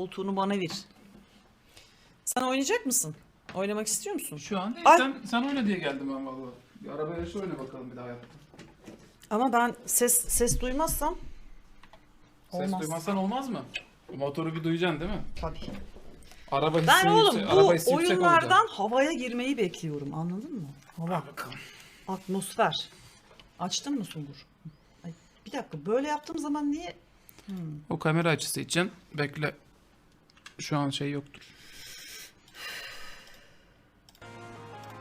Koltuğunu bana ver. Sen oynayacak mısın? Oynamak istiyor musun? Şu an değil. Ay. Sen, sen oyna diye geldim ben valla. Bir araba yarışı oyna bakalım bir daha hayatta. Ama ben ses ses duymazsam Ses Olmaz. duymazsan olmaz mı? Motoru bir duyacaksın değil mi? tabii. Araba hissi Ben oğlum yüksek, bu araba hissi yüksek olacak. oyunlardan havaya girmeyi bekliyorum. Anladın mı? Hava, Bakalım. atmosfer. Açtın mı Sungur? Ay, bir dakika böyle yaptığım zaman niye? O kamera açısı için bekle. Şu an şey yoktur.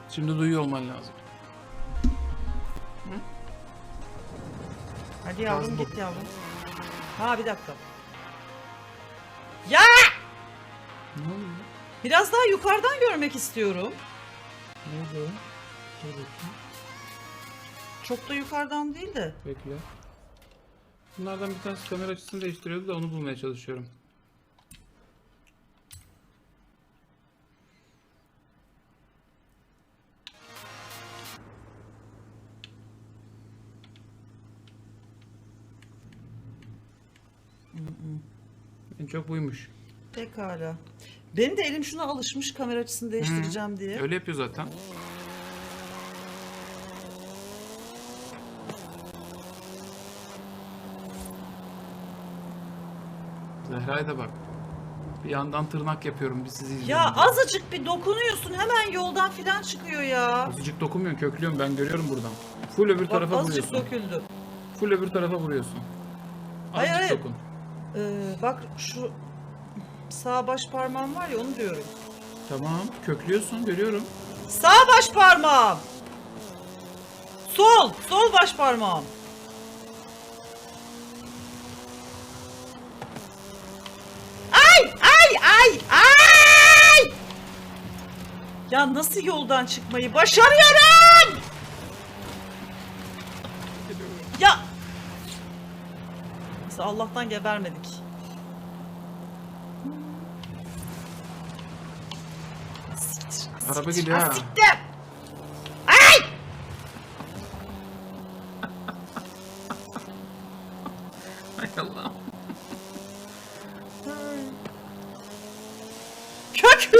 Şimdi duyuyor olman lazım. Hadi yavrum Gaz git yavrum. Ha bir dakika. Ya! Ne oluyor? Biraz daha yukarıdan görmek istiyorum. Ne? Dur bakayım. Çok da yukarıdan değil de. Bekle. Bunlardan bir tanesi kamera açısını değiştiriyordu da onu bulmaya çalışıyorum. En çok buymuş. Pekala. Benim de elim şuna alışmış kamera açısını değiştireceğim diye. Öyle yapıyor zaten. Zehra'ya da bak. Bir yandan tırnak yapıyorum bir sizi izliyorum. Ya azıcık bir dokunuyorsun hemen yoldan filan çıkıyor ya. Azıcık dokunmuyorsun köklüyorum ben görüyorum buradan. Full öbür Bak tarafa azıcık vuruyorsun. döküldü. Full öbür tarafa vuruyorsun. Hayır, Azıcık hayır. dokun. Ee, bak şu sağ baş parmağım var ya onu diyorum. Tamam köklüyorsun görüyorum. Sağ baş parmağım. Sol, sol baş parmağım. Ay, ay, ay, ay! Ya nasıl yoldan çıkmayı başarıyorum? Ya! Neyse Allah'tan gebermedik. Araba geliyor ha. siktir. Ay! Hay Allah. Köklü!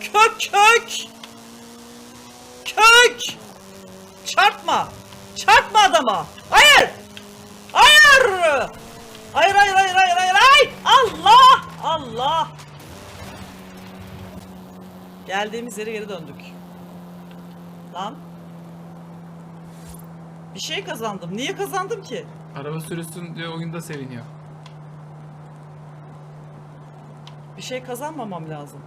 Kök kök! Kök! Çarpma! Çarpma adama! Hayır! Hayır! Hayır hayır hayır hayır hayır! Allah! Allah! Geldiğimiz yere geri döndük. Lan. Bir şey kazandım. Niye kazandım ki? Araba sürüsün diye oyunda seviniyor. Bir şey kazanmamam lazım.